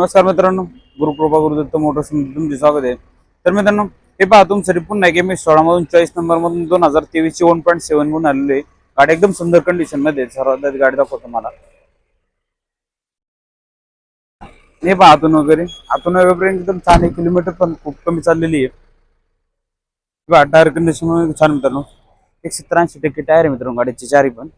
नमस्कार मित्रांनो गुरुकृपा गुरुदत्त मोटर्स तुमचे स्वागत आहे. तर मित्रांनो हे पहा तुमच्यासाठी पुन्हा एक एम एस सोळा मधून चॉईस नंबर मधून दोन हजार तेवीस ची वन पॉईंट सेव्हन म्हणून आलेली आहे. गाडी एकदम सुंदर कंडिशनमध्ये सर्वात गाडी दाखवतो मला हे पहा आतून वगैरे. आतून वगैरे एकदम छान आहे. किलोमीटर पण खूप कमी चाललेली आहे. टायर कंडिशन छान मित्रांनो. एकशे त्र्याऐंशी टक्के टायर आहे मित्रांनो गाडीची चारी पण.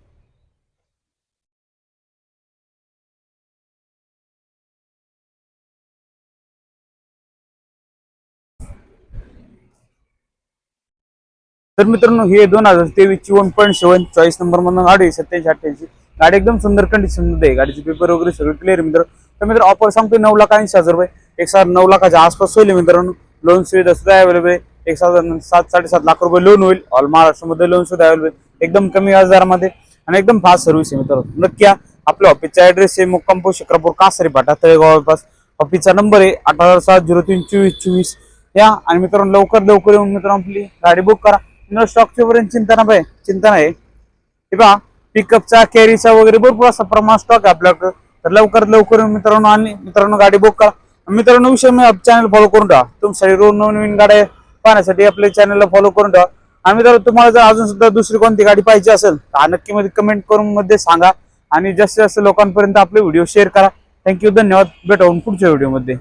तर मित्रांनो हे दोन हजार तेवीस one point seven choice number म्हणून गाडी सत्याऐंशी अठ्ठ्याऐंशी. गाडी एकदम सुंदर कंडिशनमध्ये आहे. गाडीचे पेपर वगैरे सगळं क्लिअर मित्र तर मित्र ऑफर सांगतो नऊ लाख ऐंशी हजार रुपये. एक सात नऊ लाखाच्या आसपास होईल मित्रांनो. लोन सुविधा सुद्धा अवेलेबल आहे. एक सात सात साडेसात लाख रुपये लोन होईल. ऑल महाराष्ट्रामध्ये लोन सुद्धा अवेलेबल एकदम कमी व्याजदारामध्ये आणि एकदम फास्ट सर्व्हिस आहे मित्रांनो. नक्की आपल्या ऑफिसचा ऍड्रेस आहे मुक्काम पोस्ट शिक्रापूर कासरी फाटा तळेगाव पास ऑफिसचा नंबर आहे अठरा हजार सात झिरो तीन चोवीस चोवीस. या. आणि मित्रांनो लवकर लवकर येऊन मित्रांनो आपली गाडी बुक करा. मित्रांनो स्टॉकच्या पर्यंत चिंता ना पाहिजे चिंता नाही. हे पहा पिकअपचा कॅरीचा वगैरे भरपूर असा प्रमाण स्टॉक आहे आपल्याकडं. तर लवकरात लवकर मित्रांनो आणि मित्रांनो गाडी बुक करा. मित्रांनो विषय मी चॅनल फॉलो करून ठेवा. तुमच्यासाठी रोज नवीन गाड्या पाहण्यासाठी आपल्या चॅनलला फॉलो करून ठेवा. आणि मित्रांनो तुम्हाला जर अजून सुद्धा दुसरी कोणती गाडी पाहिजे असेल तर नक्की मध्ये कमेंट करून मध्ये सांगा. आणि जास्तीत जास्त लोकांपर्यंत आपले व्हिडिओ शेअर करा. थँक्यू धन्यवाद. भेटून पुढच्या व्हिडिओमध्ये